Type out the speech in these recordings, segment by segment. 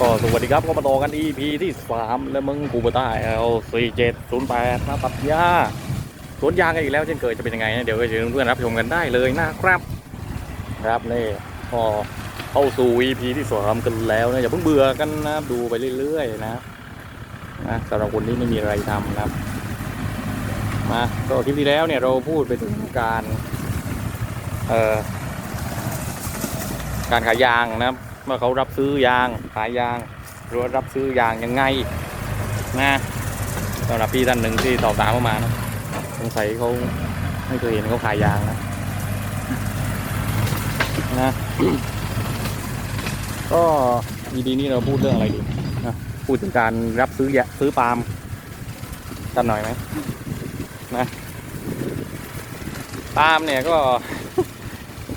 ก็สวัสดีครับก็มาต่อกัน EP ที่สามแล้วมึงกูมาใต้ L 4 7 0 8 นะตัดหญ้าสวนยางกันอีกแล้วเช่นเคยจะเป็นยังไงนะเดี๋ยวก็เชิญเพื่อนรับชมกันได้เลยนะครับ ครับนี่ก็เข้าสู่ EP ที่สามกันแล้วนะอย่าเพิ่งเบื่อกันนะดูไปเรื่อยๆนะนะสำหรับคนที่ไม่มีอะไรทำนะครับมาก็คลิปที่แล้วเนี่ยเราพูดไปถึงการเอ่อการขายยางนะครับ ว่าเขารับซื้อยางขายยางหรือว่ารับซื้อยางยังไงนะสำหรับพี่ท่านหนึ่งที่ตอบตามเข้ามานะสงสัยเขาไม่เคยเห็นเขาขายยางนะนะก็วีดีนี้เราพูดเรื่องอะไรดีนะพูดถึงการรับซื้อยาซื้อปาล์มกันหน่อยไหมนะปาล์มเนี่ยก็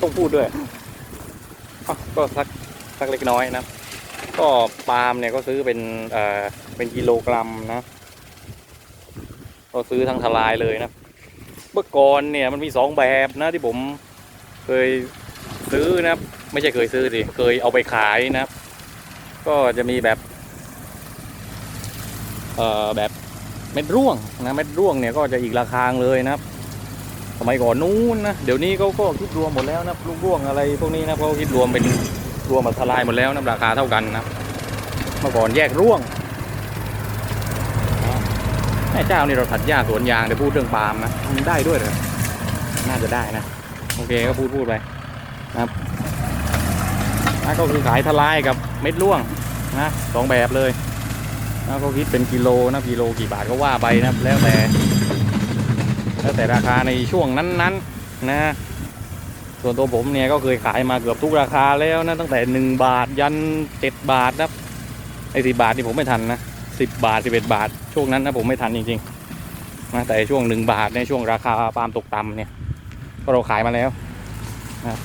ต้องพูดด้วยก็สัก สักเล็กน้อยนะ ก็ปาล์มเนี่ยก็ซื้อเป็นเอ่อเป็นกิโลกรัมนะ ก็ซื้อทั้งทลายเลยนะ เมื่อก่อนเนี่ยมันมีสองแบบนะที่ผมเคยซื้อนะครับไม่ใช่เคยซื้อสิเคยเอาไปขายนะครับก็จะมีแบบเอ่อแบบเม็ดร่วงนะเม็ดร่วงเนี่ยก็จะอีกราคาเลยนะครับ สมัยก่อนนู้นนะเดี๋ยวนี้เขาก็คิดรวมหมดแล้วนะลูกร่วงอะไรพวกนี้นะเขาคิดรวมเป็น รวมมาทลายหมดแล้วนะราคาเท่ากันนะเมื่อก่อนแยกร่วงนะแม่เจ้านี่เราถัดหญ้าสวนยางเดี๋ยวพูดเรื่องปาล์มนะมันได้ด้วยเหรอน่าจะได้นะ โอเคก็พูดพูดไปนะครับนะก็คือขายทลายกับเม็ดร่วงนะสองแบบเลยนะเขาคิดเป็นกิโลนะกิโลกี่บาทก็ว่าไปนะแล้วแต่แล้วแต่ราคาในช่วงนั้นๆนะ ส่วนตัวผมเนี่ยก็เคยขายมาเกือบทุกราคาแล้วนะตั้งแต่หนึ่งบาทยันเจ็ดบาทนะไอ้สิบาทนี่ผมไม่ทันนะสิบบาทสิบเอ็ดบาท ช่วงนั้นนะผมไม่ทันจริงๆนะแต่ช่วงหนึ่งบาทในช่วงราคาปาล์มตกต่ำเนี่ยก็เราขายมาแล้วนะ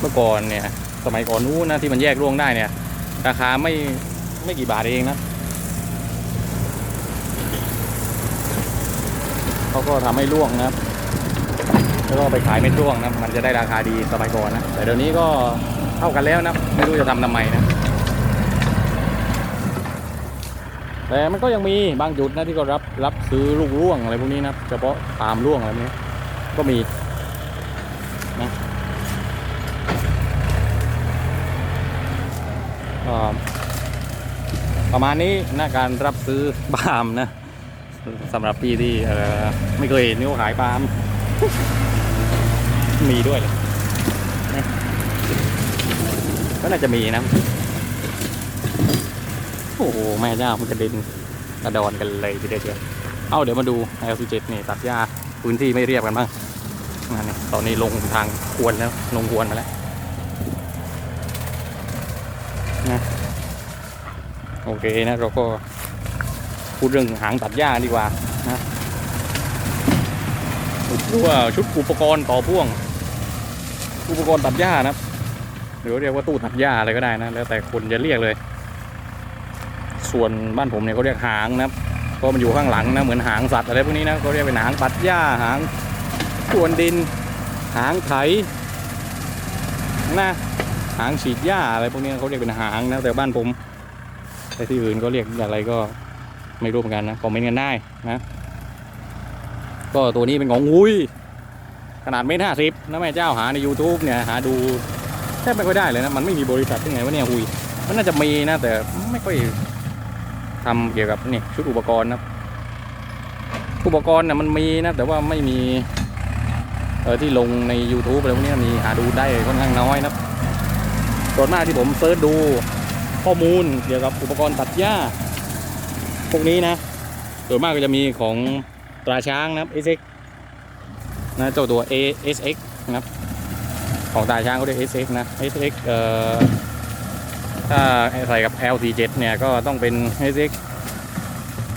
เมื่อก่อนเนี่ยสมัยก่อนนู้นนะที่มันแยกร่วงได้เนี่ย ราคาไม่ไม่กี่บาทเองนะเขาก็ทำให้ร่วงนะครับ แล้วก็ไปขายเม็ดร่วงนะมันจะได้ราคาดีสมัยก่อนนะแต่เดี๋ยวนี้ก็เท่ากันแล้วนะไม่รู้จะทำทำไมนะแต่มันก็ยังมีบางจุดนะที่ก็รับรับซื้อลูกร่วงอะไรพวกนี้นะเฉพาะปาล์มร่วงอะไรนี้ก็มีนะประมาณนี้นะการรับซื้อปาล์มนะสำหรับพี่ที่ไม่เคยเห็นนี่เขาขายปาล์ม มีด้วยเลยนะก็น่าจะมีนะ โอ้โห แม่เจ้ามันกระเด็นกระดอนกันเลยทีเดียวเชียวเอาเดี๋ยวมาดู L17 นี่ตัดหญ้าพื้นที่ไม่เรียบกันบ้างนี่ตอนนี้ลงทางควรแล้วลงควรมาแล้วนะโอเคนะเราก็พูดเรื่องหางตัดหญ้าดีกว่านะดูว่าชุดอุปกรณ์ต่อพ่วง อุปกรณ์ตัดหญ้านะครับหรือเรียกว่าตู้ตัดหญ้าอะไรก็ได้นะแล้วแต่คนจะเรียกเลย ส่วนบ้านผมเนี่ยเขาเรียกหางนะครับเพราะมันอยู่ข้างหลังนะเหมือนหางสัตว์อะไรพวกนี้นะเขาเรียกเป็นหางตัดหญ้าหางกวนดิน หางไถนะหางฉีดหญ้าอะไรพวกนี้เขาเรียกเป็นหางนะแต่บ้านผมแต่ที่อื่นก็เรียกอะไรก็ไม่รู้เหมือนกันนะคอมเมนต์กันได้นะ ก็ตัวนี้เป็นของอุ้ย ขนาดเมตรห้าสิบนะแม่เจ้าหาใน YouTube เนี่ยหาดูแทบไม่ค่อยได้เลยนะมันไม่มีบริษัทที่ไหนวะเนี่ยหุยมันน่าจะมีนะแต่ไม่ค่อยทำเกี่ยวกับนี่ชุดอุปกรณ์นะอุปกรณ์เนี่ยมันมีนะแต่ว่าไม่มีเออที่ลงใน YouTube อะไรพวกนี้มีหาดูได้ค่อนข้างน้อยนะส่วนมากที่ผมเซิร์ชดูข้อมูลเกี่ยวกับอุปกรณ์ตัดหญ้าพวกนี้นะส่วนมากก็จะมีของตราช้างนะครับ SX นะเจ้าตัว ASX นะครับของตาช้างเขาเรียก SX นะ SX เอ่อถ้าใส่กับ L47 เนี่ยก็ต้องเป็น SX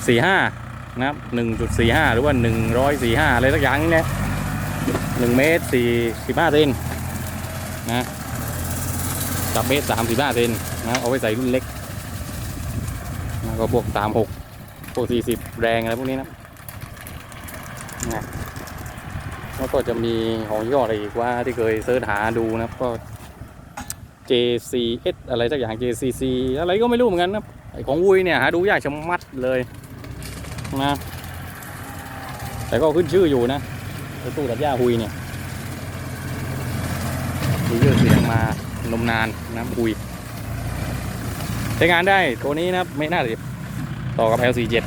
45 นะครับ 1.45 หรือว่า 145 อะไรสักอย่างนี้เนี่ย1เมตร45เซนนะกับเมตร35เซนนะเอาไว้ใส่รุ่นเล็กนะก็พวก 36 พวก 40 แรงอะไรพวกนี้นะนะ แล้วก็จะมีของยี่ห้ออะไรอีกว่าที่เคยเสิร์ชหาดูนะครับก็ JCS อะไรสักอย่าง JCC อะไรก็ไม่รู้เหมือนกันนะไอของวุ้ยเนี่ยหาดูยากชะมัดเลยนะแต่ก็ขึ้นชื่ออยู่นะตู้ตัดหญ้าหุยเนี่ยมีชื่อเสียงมานมนานนะหุยใช้งานได้ตัวนี้นะไม่น่าจะต่อกับ L47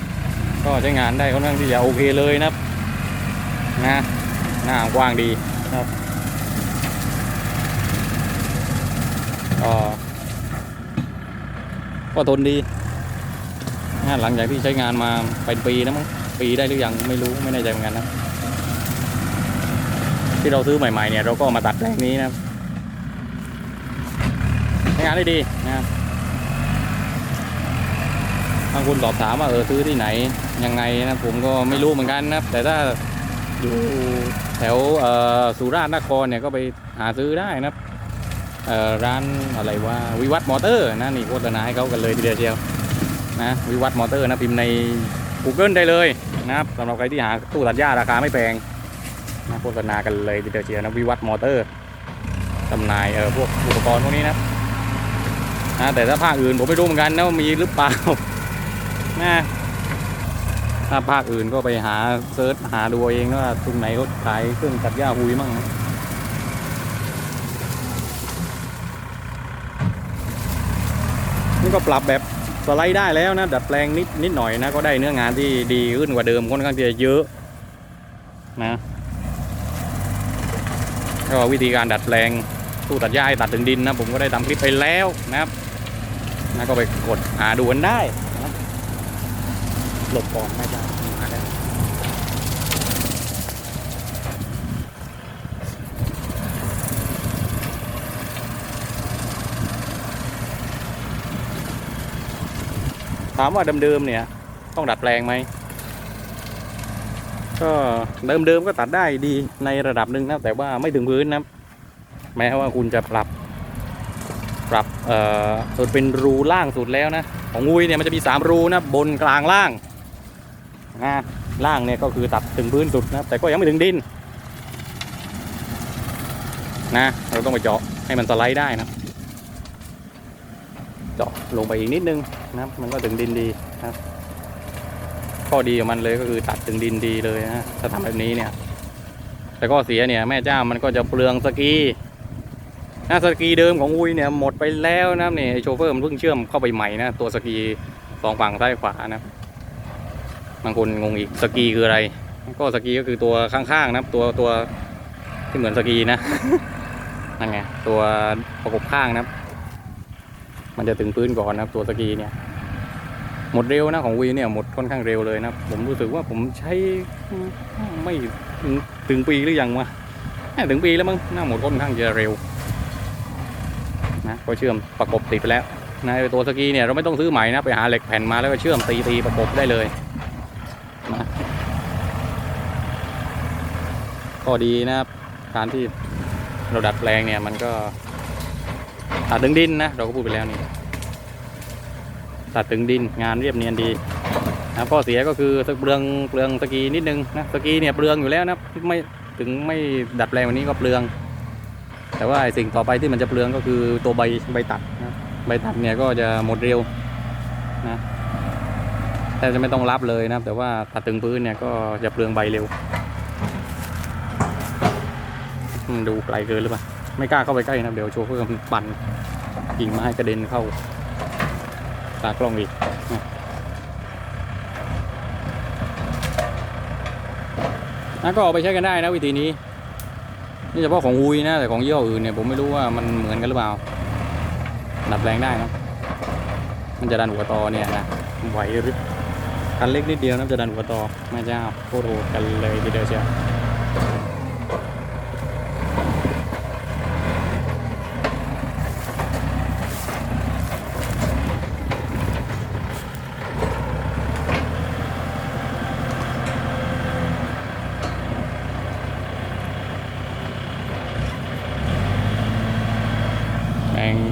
ก็ใช้งานได้ค่อนข้างที่จะโอเคเลยนะนะ หน้ากว้างดีนะครับก็ก็ทนดีหลังจากที่ใช้งานมาเป็นปีนะมั้งปีได้หรือยังไม่รู้ไม่แน่ใจเหมือนกันนะ ที่เราซื้อใหม่ ๆ เนี่ยเราก็มาตัดแปลงนี้นะครับใช้งานได้ดีนะครับบางคนสอบถามว่าเออซื้อที่ไหนยังไงนะผมก็ไม่รู้เหมือนกันนะครับ แต่ถ้าอยู่ แถวสุราษฎร์นครเนี่ยก็ไปหาซื้อได้นะครับร้านอะไรว่าวิวัฒมอเตอร์นะนี่โฆษณาให้เขากันเลยทีเดียวเชียวนะวิวัฒมอเตอร์นะพิมพ์ใน Google ได้เลยนะครับสำหรับใครที่หาตู้ตัดหญ้าราคาไม่แพงนะโฆษณากันเลยทีเดียวเชียวนะวิวัฒมอเตอร์จำหน่ายเออพวกอุปกรณ์พวกนี้นะนะแต่ถ้าภาคอื่นผมไม่รู้เหมือนกันนะมีหรือเปล่านะ ถ้าภาคอื่นก็ไปหาเซิร์ชหาดูเองว่าตรงไหนเขาขายเครื่องตัดหญ้าหุยมั่งนี่ก็ปรับแบบสไลด์ได้แล้วนะ ดัดแปลงนิดนิดหน่อยนะ ก็ได้เนื้องานที่ดีขึ้นกว่าเดิมค่อนข้างที่จะเยอะนะก็วิธีการดัดแปลงตู้ตัดหญ้าตัดถึงดินนะ ผมก็ได้ทำคลิปไปแล้วนะครับนะก็ไปกดหาดูกันได้ หลบก่อนไม่ได้มาแล้วถามว่าเดิมๆเนี่ย ต้องดัดแปลงไหม ก็เดิมๆก็ตัดได้ดีในระดับหนึ่งนะแต่ว่าไม่ถึงพื้นนะแม้ว่าคุณจะปรับปรับเอ่อจนเป็นรูล่างสุดแล้วนะ ของงุยเนี่ยมันจะมี 3 รูนะ บนกลางล่าง นะล่างเนี่ยก็คือตัดถึงพื้นสุดนะแต่ก็ยังไม่ถึงดินนะเราต้องไปเจาะให้มันสไลด์ได้นะเจาะลงไปอีกนิดนึงนะครับมันก็ถึงดินดีนะครับข้อดีของมันเลยก็คือตัดถึงดินดีเลยนะถ้าทำแบบนี้เนี่ย แต่ข้อเสียเนี่ยแม่เจ้ามันก็จะเปลืองสกีนะสกีเดิมของอุ้ยเนี่ยหมดไปแล้วนะเนี่ยโชเฟอร์มันเพิ่งเชื่อมเข้าไปใหม่นะตัวสกีสองฝั่งซ้ายขวานะ บางคนงงอีกสกีคืออะไร ก็สกีก็คือตัวข้างๆนะตัวตัวที่เหมือนสกีนะนั่นไงตัวประกบข้างนะครับ มันจะถึงพื้นก่อนนะครับ ตัวสกีเนี่ย หมดเร็วนะของวีเนี่ยหมดค่อนข้างเร็วเลยนะผมรู้สึกว่าผมใช้ไม่ถึงถึงปีหรือยังวะน่าถึงปีแล้วมั้งน่าหมดค่อนข้างจะเร็วนะก็เชื่อมประกบติดไปแล้วนะตัวสกีเนี่ยเราไม่ต้องซื้อใหม่นะไปหาเหล็กแผ่นมาแล้วก็เชื่อมตีตีประกบได้เลย นะ ข้อดีนะครับ การที่เราดัดแปลงเนี่ยมันก็ตัดถึงดินนะเราก็พูดไปแล้วนี่ตัดถึงดินงานเรียบเนียนดีนะข้อเสียก็คือเปลืองเปลืองสกีนิดนึงนะสกีเนี่ยเปลืองอยู่แล้วนะไม่ถึงไม่ดัดแปลงวันนี้ก็เปลือง แต่ว่าสิ่งต่อไปที่มันจะเปลืองก็คือตัวใบใบตัดนะใบตัดเนี่ยก็จะหมดเร็วนะแทบจะไม่ต้องรับเลยนะแต่ว่าตัดถึงพื้นเนี่ยก็จะเปลืองใบเร็ว ดูไกลเกินหรือเปล่า ไม่กล้าเข้าไปใกล้นะ เดี๋ยวโชเฟอร์มันปั่นกิ่งไม้กระเด็นเข้า ตากล้องอีกนะนะก็เอาไปใช้กันได้นะวิธีนี้ นี่เฉพาะของวุยนะ แต่ของยี่ห้ออื่นเนี่ยผมไม่รู้ว่ามันเหมือนกันหรือเปล่า ดัดแปลงได้นะ มันจะดันหัวตอเนี่ยนะไหวหรือคันเล็กนิดเดียวนะจะดันหัวตอแม่เจ้าโคตรโหดกันเลยทีเดียวเชียว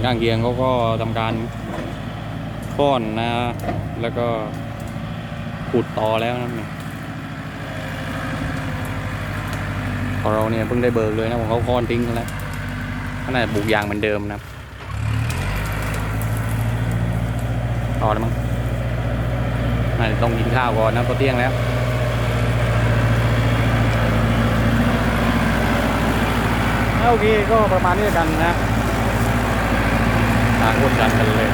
ข้างเคียงเขาก็ทำการป้อนนะ แล้วก็ขุดต่อแล้วนะของเราเนี่ยเพิ่งได้เบิกเลยนะของเขาค้อนทิ้งแล้วขนาดบุกยางเหมือนเดิมนะต่อแล้วมั้งน่าจะต้องกินข้าวก่อนนะก็เที่ยงแล้วโอเคก็ประมาณนี้กันนะางคนกันกันเลย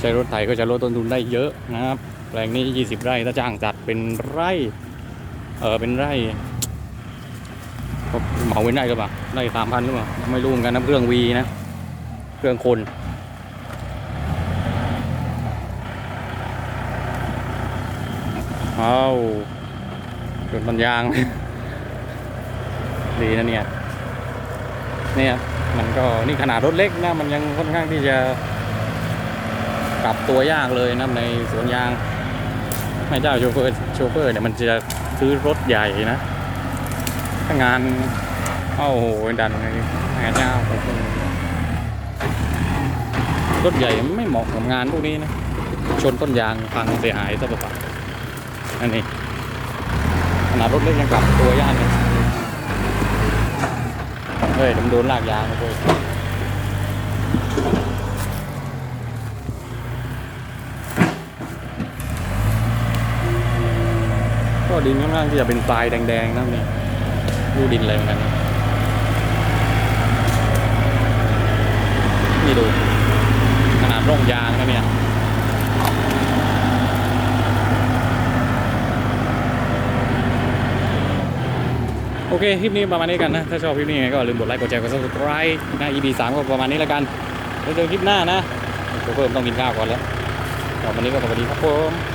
ใช้รถไถก็จะลดต้นทุนได้เยอะนะครับ แปลงนี้ 20 ไร่ถ้าจ้างจัดเป็นไร่ เออเป็นไร่ เหมาเป็นไร่หรือเปล่าไร่สามพันหรือเปล่าไม่รู้เหมือนกันนะเครื่องวีนะเครื่องคนเอาจนมันยาง ดีนะเนี่ยเนี่ยมันก็นี่ขนาดรถเล็กนะมันยังค่อนข้างที่จะปรับตัวยากเลยนะในสวนยาง ไม่เจ้าโชเฟอร์โชเฟอร์เนี่ยมันจะซื้อรถใหญ่นะ งานโอ้โหดันเลยงานเจ้าของคุณรถใหญ่ไม่เหมาะกับงานพวกนี้นะ ชนต้นยางพังเสียหายซะเปล่าๆนั่นเองขนาดรถเล็กยังกลับตัวยากเลยเฮ้ยผมโดนลากยางมาเลยก็ดินค่อนข้างที่จะเป็นทรายแดงๆนะนี่ ดูดินอะไรเหมือนกันนี่ดูขนาดร่องยางนะเนี่ยโอเค คลิปนี้ประมาณนี้กันนะ ถ้าชอบคลิปนี้ยังไงก็อย่าลืมกดไลค์ กดแชร์ กด subscribe นะ EP 3ก็ประมาณนี้แล้วกันแล้วเจอคลิปหน้านะผมเพิ่มต้องกินข้าวก่อนแล้วก็วันนี้ก็สวัสดีครับผม